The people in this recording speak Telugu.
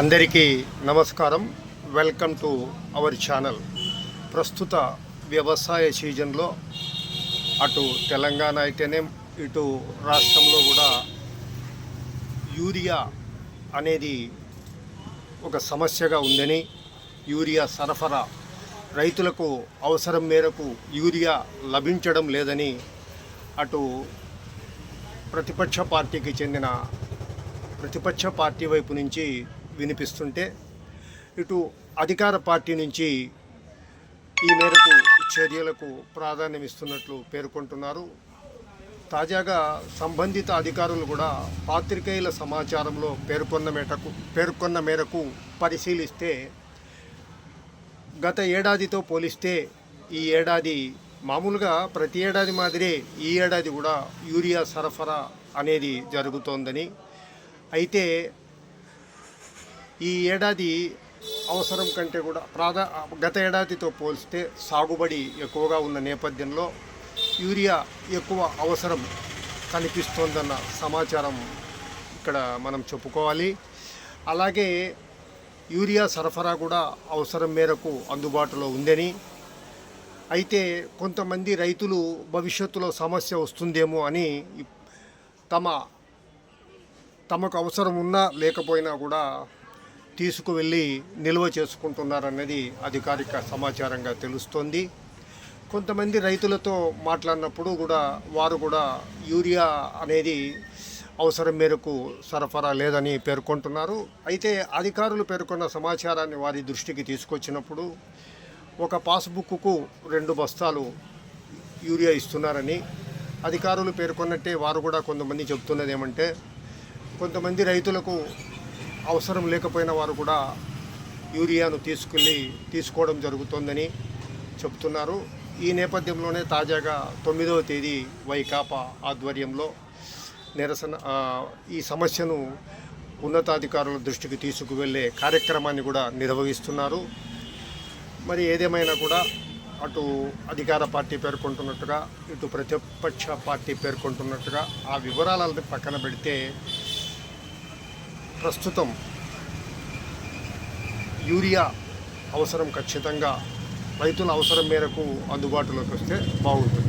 అందరికీ నమస్కారం. వెల్కమ్ టు అవర్ ఛానల్ ప్రస్తుత వ్యవసాయ సీజన్లో అటు తెలంగాణ అయితేనే ఇటు రాష్ట్రంలో కూడా యూరియా అనేది ఒక సమస్యగా ఉందని యూరియా సరఫరా రైతులకు అవసరం మేరకు యూరియా లభించడం లేదని అటు ప్రతిపక్ష పార్టీకి చెందిన ప్రతిపక్ష పార్టీ వైపు నుంచి వినిపిస్తుంటే ఇటు అధికార పార్టీ నుంచి ఈ మేరకు చర్యలకు ప్రాధాన్యం ఇస్తున్నట్లు పేర్కొంటున్నారు. తాజాగా సంబంధిత అధికారులు కూడా పాత్రికేయుల సమాచారంలో పేర్కొన్న మేరకు పేర్కొన్న మేరకు పరిశీలిస్తే గత ఏడాదితో పోలిస్తే ఈ ఏడాది మామూలుగా ప్రతి ఏడాది మాదిరే ఈ ఏడాది కూడా యూరియా సరఫరా అనేది జరుగుతోందని. అయితే ఈ ఏడాది అవసరం కంటే కూడా ప్రాధా గత ఏడాదితో పోల్స్తే సాగుబడి ఎక్కువగా ఉన్న నేపథ్యంలో యూరియా ఎక్కువ అవసరం కనిపిస్తోందన్న సమాచారం ఇక్కడ మనం చెప్పుకోవాలి. అలాగే యూరియా సరఫరా కూడా అవసరం మేరకు అందుబాటులో ఉందని. అయితే కొంతమంది రైతులు భవిష్యత్తులో సమస్య వస్తుందేమో అని తమ తమకు అవసరం ఉన్నా లేకపోయినా కూడా తీసుకువెళ్ళి నిల్వ చేసుకుంటున్నారన్నది అధికారిక సమాచారంగా తెలుస్తోంది. కొంతమంది రైతులతో మాట్లాడినప్పుడు కూడా వారు కూడా యూరియా అనేది అవసరం మేరకు సరఫరా లేదని పేర్కొంటున్నారు. అయితే అధికారులు పేర్కొన్న సమాచారాన్ని వారి దృష్టికి తీసుకొచ్చినప్పుడు ఒక పాస్బుక్కు రెండు బస్తాలు యూరియా ఇస్తున్నారని అధికారులు పేర్కొన్నట్టే వారు కూడా కొంతమంది చెబుతున్నది ఏమంటే కొంతమంది రైతులకు అవసరం లేకపోయిన వారు కూడా యూరియాను తీసుకెళ్ళి తీసుకోవడం జరుగుతోందని చెప్తున్నారు. ఈ నేపథ్యంలోనే తాజాగా తొమ్మిదవ తేదీ వైకాపా ఆధ్వర్యంలో నిరసన ఈ సమస్యను ఉన్నతాధికారుల దృష్టికి తీసుకువెళ్ళే కార్యక్రమాన్ని కూడా నిర్వహిస్తున్నారు. మరి ఏదేమైనా కూడా అటు అధికార పార్టీ పేర్కొంటున్నట్టుగా ఇటు ప్రతిపక్ష పార్టీ పేర్కొంటున్నట్టుగా ఆ వివరాలను పక్కన పెడితే ప్రస్తుతం యూరియా అవసరం ఖచ్చితంగా రైతుల అవసరం మేరకు అందుబాటులోకి వస్తే బాగుంటుంది.